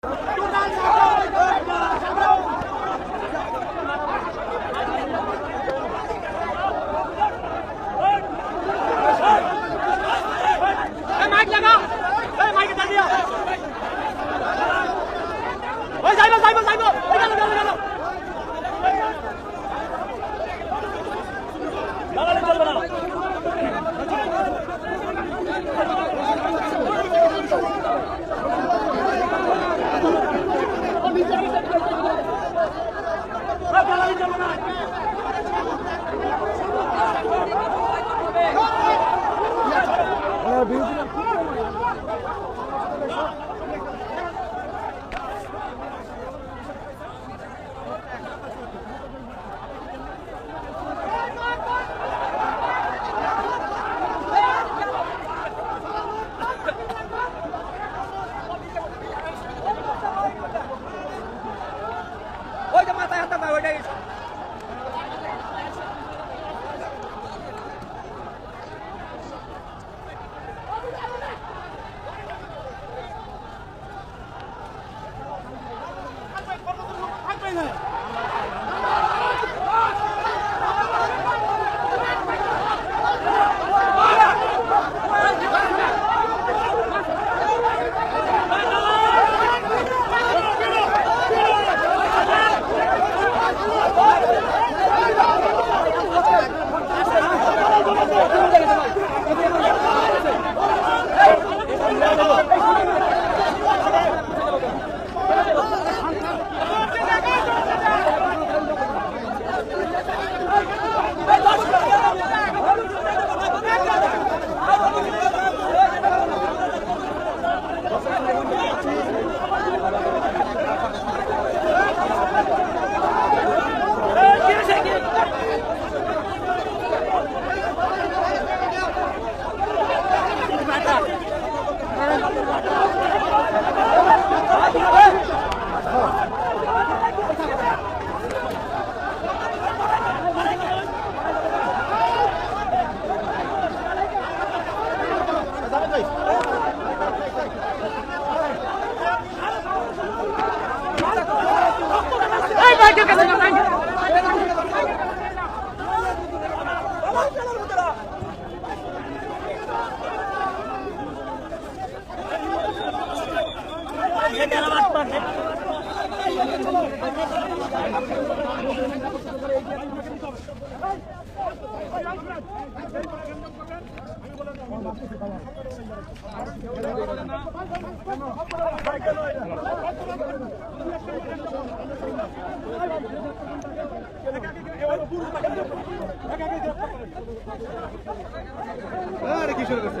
给我站 আর কি শুরু করছে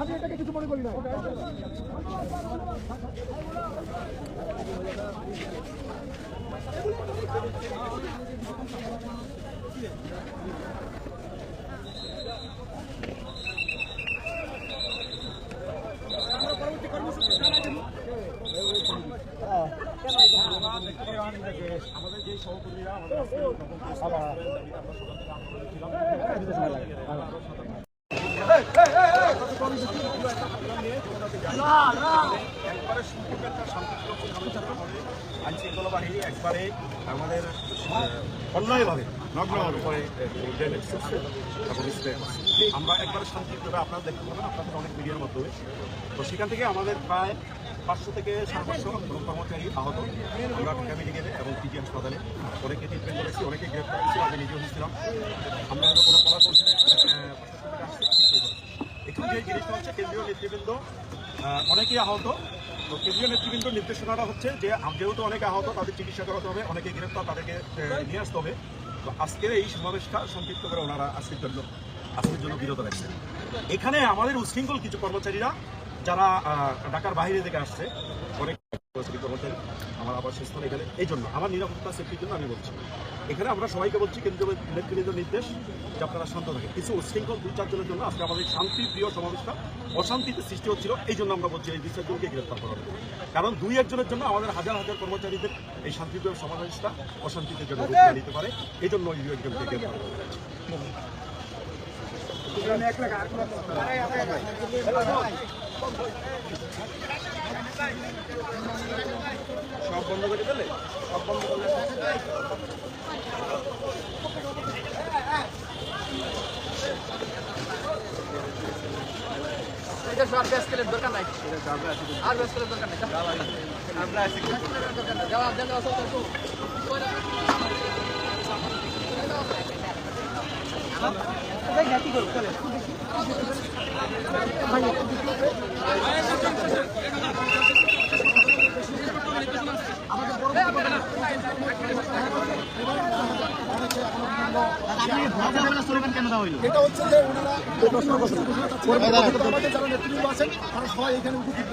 আমি এটাকে কিছু মনে করি না আমাদের যে সহকর্মীরা আমাদের একবারে একবারে আমাদের করে আমরা একবারে শান্তিভাবে আপনারা দেখতে পাবেন আপনাদের অনেক মিডিয়ার মাধ্যমে তো সেখান থেকে আমাদের প্রায় পাঁচশো থেকে সাড়ে পাঁচশো কর্মচারী আহত আমরা ঢাকা মেডিকেলে এবং পিজি হাসপাতালে অনেকে ট্রিটমেন্ট করেছি অনেকে গ্রেপ্তার করেছি আমি নিজেও ছিলাম আমরা এখন যে জিনিসটা হচ্ছে কেন্দ্রীয় নেতৃবৃন্দ অনেকেই আহত। তো কেন্দ্রীয় নেতৃবৃন্দ নির্দেশনাটা হচ্ছে যে, যেহেতু অনেকে আহত, তাদের চিকিৎসা করাতে হবে অনেকে গ্রেপ্তার তাদেরকে নিয়ে আসতে হবে। তো আজকের এই সমাবেশটা সংক্ষিপ্ত করে ওনারা আজকের জন্য আজকের জন্য বিরত রাখছেন। এখানে আমাদের উশৃঙ্খল কিছু কর্মচারীরা, যারা ঢাকার বাইরে থেকে আসছে, অনেক আমার আবাসস্থল এখানে। এই জন্য আমার নিরাপত্তা সেফটির জন্য আমি বলছি। এখানে আমরা সবাইকে বলছি কেন্দ্রীয় নেতৃবৃন্দের নির্দেশ যে আপনারা শান্ত থাকেন। কিছু উশৃঙ্খল দুই চারজনের জন্য আজকে আমাদের শান্তি প্রিয় সমাবেশটা অশান্তিতে সৃষ্টি হচ্ছিল। এই জন্য আমরা বলছি এই দুই চারজনকে গ্রেপ্তার করা। কারণ দুই একজনের জন্য আমাদের হাজার হাজার কর্মচারীদের এই শান্তিপ্রিয় সমাবেশটা অশান্তিতে জন্য নিতে পারে, এই জন্য এই দুই একজনকে গ্রেপ্তার করা হয়েছে। সব বন্ধ করে দিলে সব বন্ধ করলে এটা সব করে দরকার নাই। আর ব্যাস করে দরকার নাই। আমরা আছি জবাব দেন আসল তো এটা যারা নেতৃবৃন্দ আছেন তারা সবাই এখানে উপস্থিত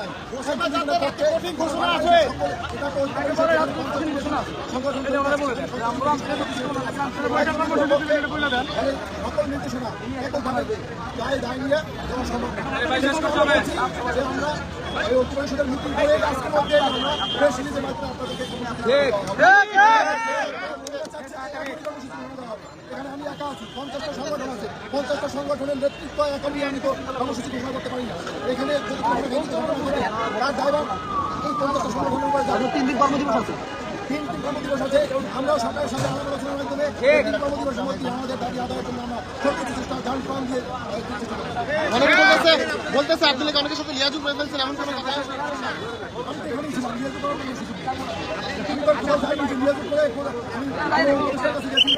সকল নির্দেশনা জানাবে দায় দায় নিয়ে যাওয়া পঞ্চাশটা সংগঠনের নেতৃত্ব একা আমি তো কর্মসূচি ঘোষণা করতে পারি না এখানে তার দায়ভার এই পঞ্চাশটা সংগঠনের উপর। তিন দিন কর্মদিবস আছে তিন দিন কর্মদিবস আছে আমরাও সরকারের সাথে আলোচনার মাধ্যমে তিন কর্মদিবসের মধ্যে আমাদের দাবি আদায়ের জন্য আমরা সর্বোচ্চ চেষ্টা যান প্রাণ দিয়ে অনেকে বলতেছে বলতেছে সাথে লিয়াজু করে ফেলছেন এমন কোনো তো এখানেই ছিলাম নিয়োজিত করার জন্য এসেছি। তুমি তো কোথাও যাইনি যে নিয়োজিত করে করে- আমি আমি অনুষ্ঠানের কাছে গেছি।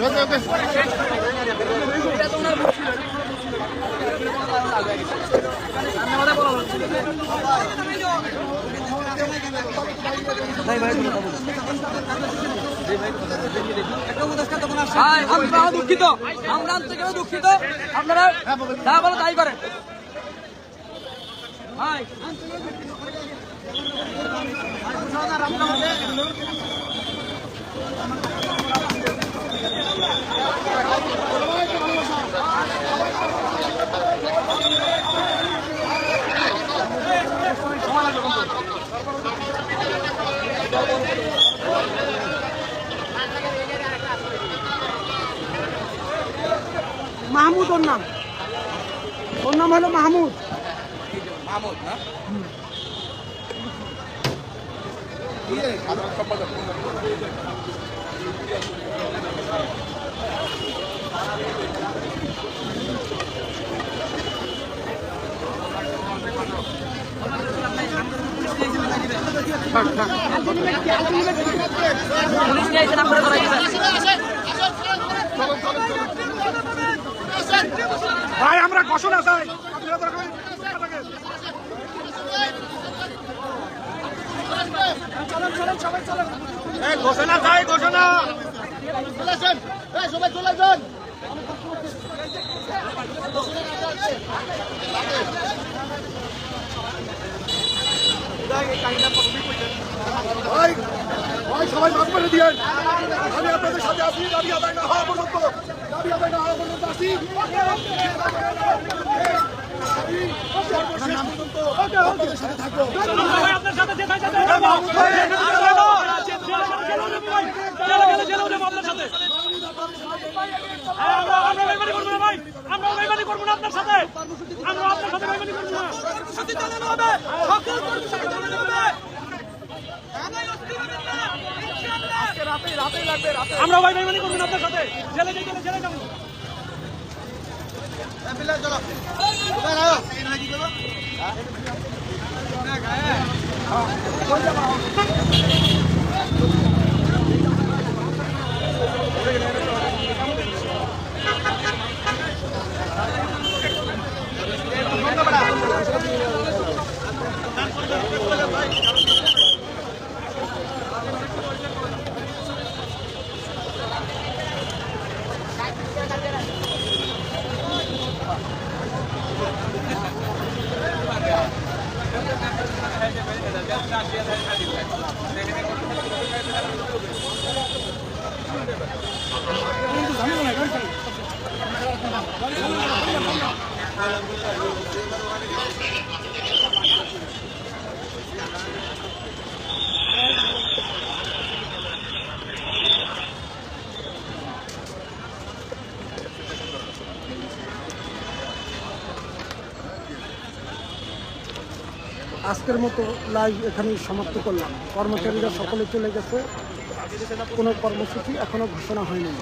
ওকে ওকে ভাই আমরা দুঃখিত। আমরা আন্তরিকভাবে দুঃখিত। আপনারা বলো তাই করেন। ভাই মাহমুদ ওর নাম। ওর নাম হলো মাহমুদ। পুলিশ নিয়ে এসে নাম্বার করা গেছে ভাই, আমরা ঘোষণা চাই। ঘোষণা চাই, ঘোষণা। সবাই চলে যান সবাই মাফ করে দিয়েন। আমি আপনাদের সাথে আছি দাবি আদায় না হওয়া পর্যন্ত। দাবি আদায় না হওয়া পর্যন্ত আছি আমি সর্বশেষ পর্যন্ত আপনাদের সাথে আমরা ভাই ভাই করবেন আপনার সাথে। জেলে যাই জেলে যাব। 下先来看你们。আজকের মতো লাইভ এখানে সমাপ্ত করলাম। কর্মচারীরা সকলে চলে গেছে। কোনো কর্মসূচি এখনও ঘোষণা হয়নি।